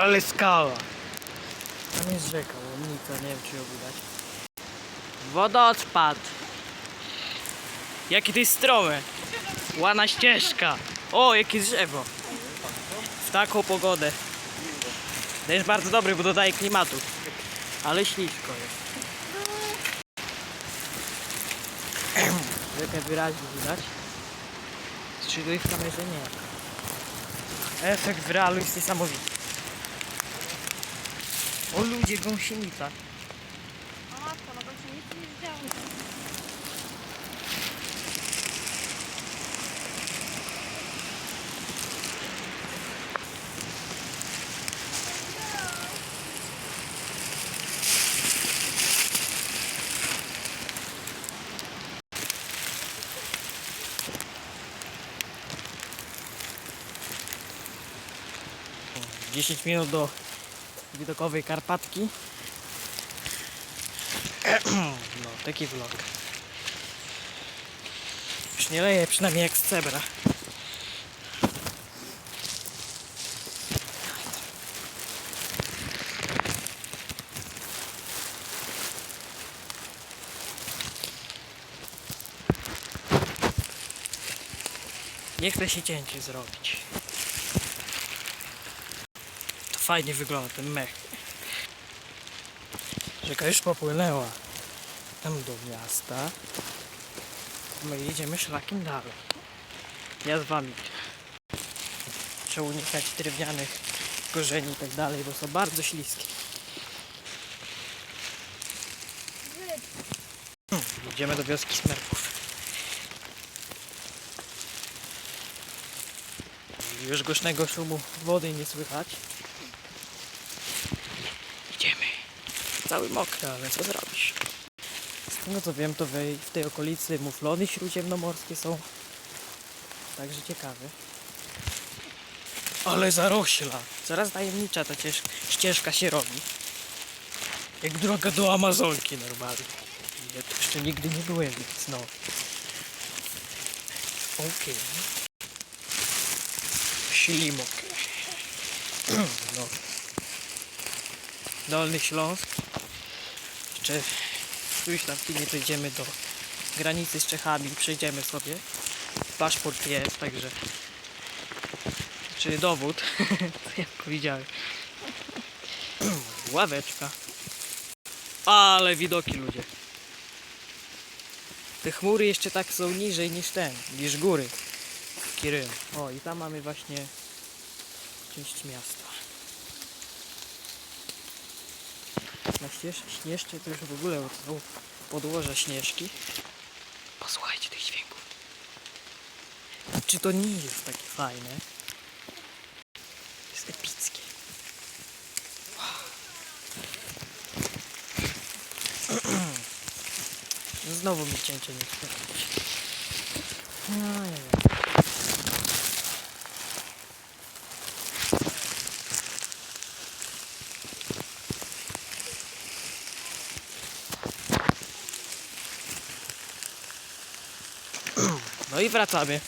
Ale skała. Tam jest rzeka, łomnica, nie wiem czy ją widać. Wodospad. Jakie to jest strome. Łana ścieżka. O, jakie drzewo. W taką pogodę. To jest bardzo dobry, bo dodaje klimatu. Ale ślisko jest. Rzekę wyraźnie widać. Czego w kamerze nie. Efekt w realu jest niesamowity. Ludzie, gąsienica. O matko, no to się nic nie. O, 10 minut do widokowej Karpatki. No, taki vlog. Już nie leje przynajmniej jak z cebra. Nie chce się cięcie zrobić. Fajnie wygląda ten mech. Rzeka już popłynęła tam do miasta. My jedziemy szlakiem dalej. Ja z wami. Trzeba unikać drewnianych korzeni i tak dalej, bo są bardzo śliskie. Hmm, Idziemy do wioski Smerków. Już głośnego szumu wody nie słychać. Cały mokry, ale co zrobisz? Z tego co wiem, to wej- w tej okolicy muflony śródziemnomorskie są. Także ciekawe. Ale zarośla! Coraz tajemnicza ta cież- ścieżka się robi. Jak droga do Amazonki normalnie. Ja tu jeszcze nigdy nie byłem, więc no. Okej. Ślimok. No. Dolny Śląsk. Jeszcze już w chwilę dojdziemy do granicy z Czechami przejdziemy sobie. Paszport jest, także. Czy dowód, jak powiedziałem. Ławeczka. Ale widoki ludzie. Te chmury jeszcze tak są niżej niż ten, niż góry. Kirym. O i tam mamy właśnie część miasta. Na ścież, śnieżce to już w ogóle są podłoże śnieżki. Posłuchajcie tych dźwięków. Czy to nie jest takie fajne? Jest epickie. Znowu mi cięcie nie chce. No, nie wiem. No i wracamy.